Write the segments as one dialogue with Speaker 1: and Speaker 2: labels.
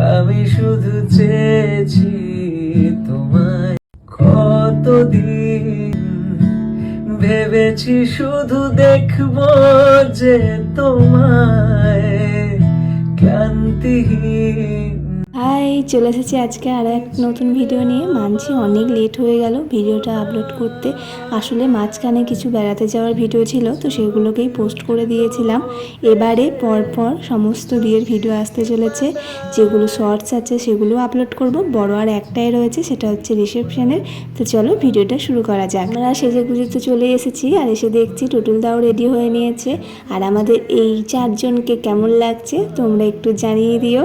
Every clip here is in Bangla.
Speaker 1: আমি শুধু চেয়েছি তোমায়। কতদিন ভেবেছি শুধু দেখব যে তোমায়। ক্লান্তিহীন
Speaker 2: হাই চলে এসেছি আজকে আর এক নতুন ভিডিও নিয়ে। মানছি অনেক লেট হয়ে গেল ভিডিওটা আপলোড করতে। আসলে মাঝখানে কিছু বেড়াতে যাওয়ার ভিডিও ছিল, তো সেগুলোকেই পোস্ট করে দিয়েছিলাম। এবারে পরপর সমস্ত বিয়ের ভিডিও আসতে চলেছে। যেগুলো শর্টস আছে সেগুলো আপলোড করব। বড় আর একটাই রয়েছে, সেটা হচ্ছে রিসেপশনের তো চলো ভিডিওটা শুরু করা যাক। আমরা সেজে গুজে তো চলে এসেছি আর এসে দেখছি টুটুল দাও রেডি হয়ে নিয়েছে। আর আমাদের এই চারজনকে কেমন লাগছে, তোমরা একটু জানিয়ে দিও।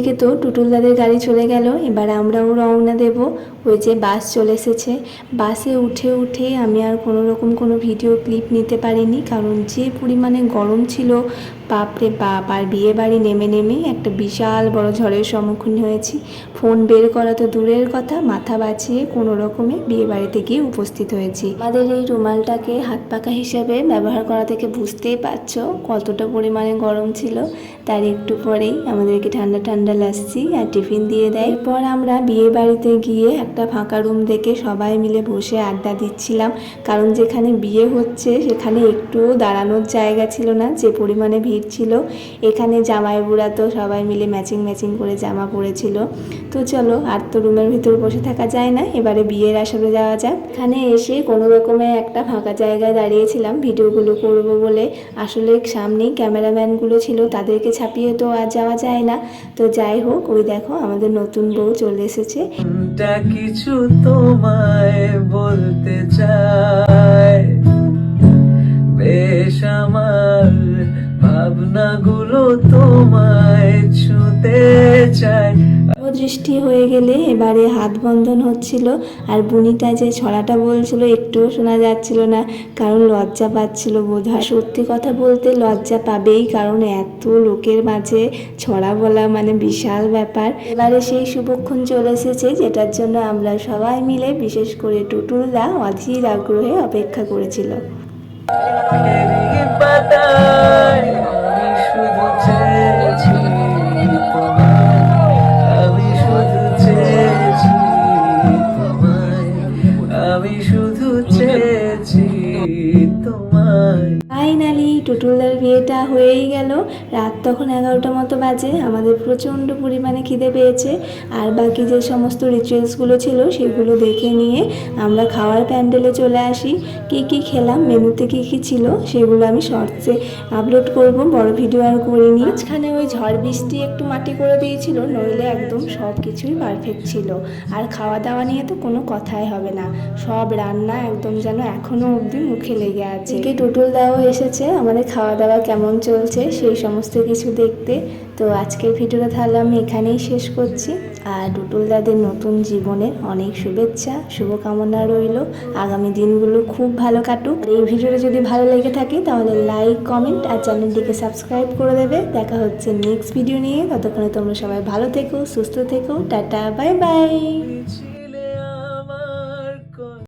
Speaker 2: ওইদিকে তো টুটুলদাদের গাড়ি চলে গেল। এবার আমরাও রওনা দেব। ওই যে বাস চলে এসেছে। বাসে উঠে উঠে আমি আর কোনো রকম কোনো ভিডিও ক্লিপ নিতে পারিনি। কারণ যে পরিমাণে গরম ছিল, বাপরে বাপ, আর বিয়ে বাড়ি নেমে নেমে একটা বিশাল বড় ঝড়ের সম্মুখীন হয়েছি। ফোন বের করা তো দূরের কথা, মাথা বাঁচিয়ে কোনো রকমে বিয়ে বাড়িতে গিয়ে উপস্থিত হয়েছি। আমাদের এই রুমালটাকে হাত পাকা হিসাবে ব্যবহার করা থেকে বুঝতেই পারছ কতটা পরিমাণে গরম ছিল। তার একটু পরেই আমাদেরকে ঠান্ডা ঠান্ডা লাসছি আর টিফিন দিয়ে দেয়। এরপর আমরা বিয়ে বাড়িতে গিয়ে একটা ফাঁকা রুম দেখে সবাই মিলে বসে আড্ডা দিচ্ছিলাম। কারণ যেখানে বিয়ে হচ্ছে, সেখানে একটুও দাঁড়ানোর জায়গা ছিল না, যে পরিমাণে ভিড় ছিল। এখানে জামাই বুড়া তো সবাই মিলে ম্যাচিং ম্যাচিং করে জামা পরেছিল তো চলো, আর তো রুমের ভিতর বসে থাকা যায় না। এবারে বিয়ের আসরে যাওয়া যাক। এখানে এসে কোনো রকমে একটা ফাঁকা জায়গায় দাঁড়িয়েছিলাম। ভিডিওগুলো করব বলে আসলে সামনেই ক্যামেরাম্যানগুলো ছিল, তাদেরকে ছাপিয়ে তো আর যাওয়া যায় না। তো যাই হোক, ওই দেখো আমাদের নতুন বউ চলে এসেছে।
Speaker 1: কিছু তোমায় বলতে চায়? বেশ আমার ভাবনাগুলো
Speaker 2: ও দৃষ্টি হয়ে গেলে এবারে হাত বন্ধন হচ্ছিল। আর বুনিটা যে ছড়াটা বলছিল, একটুও শোনা যাচ্ছিল না, কারণ লজ্জা পাচ্ছিল বোধ হয় সত্যি কথা বলতে লজ্জা পাবেই, কারণ এত লোকের মাঝে ছড়া বলা মানে বিশাল ব্যাপার। এবারে সেই শুভক্ষণ চলে এসেছে, যেটার জন্য আমরা সবাই মিলে, বিশেষ করে টুটুলরা অধীর আগ্রহে অপেক্ষা করেছিল। টুটুলদার বিয়েটা হয়েই গেল। রাত তখন এগারোটা মতো বাজে। আমাদের প্রচণ্ড পরিমাণে খিদে পেয়েছে। আর বাকি যে সমস্ত রিচুয়ালসগুলো ছিল, সেগুলো দেখে নিয়ে আমরা খাওয়ার প্যান্ডেলে চলে আসি। কি কি খেলাম, মেনুতে কি কি ছিল, সেগুলো আমি শর্টসে আপলোড করব। বড় ভিডিও আর করে করিনি। মাঝখানে ওই ঝড় বৃষ্টি একটু মাটি করে দিয়েছিল, নইলে একদম সব কিছুই পারফেক্ট ছিল। আর খাওয়া দাওয়া নিয়ে তো কোনো কথাই হবে না। সব রান্না একদম যেন এখনও অবধি মুখে লেগে আছে। কে টুটুল দাও এসেছে। আমাদের খাওয়া দাওয়া কেমন চলছে সেই সমস্ত কিছু দেখতে। তো আজকের ভিডিওটা তাহলে আমি এখানেই শেষ করছি। আর টুটুল দাদের নতুন জীবনের অনেক শুভেচ্ছা, শুভকামনা রইল। আগামী দিনগুলো খুব ভালো কাটুক। এই ভিডিওটা যদি ভালো লেগে থাকে তাহলে লাইক, কমেন্ট আর চ্যানেলটিকে সাবস্ক্রাইব করে দেবে। দেখা হচ্ছে নেক্সট ভিডিও নিয়ে। ততক্ষণে তোমরা সবাই ভালো থেকো, সুস্থ থেকো। Tata, bye bye.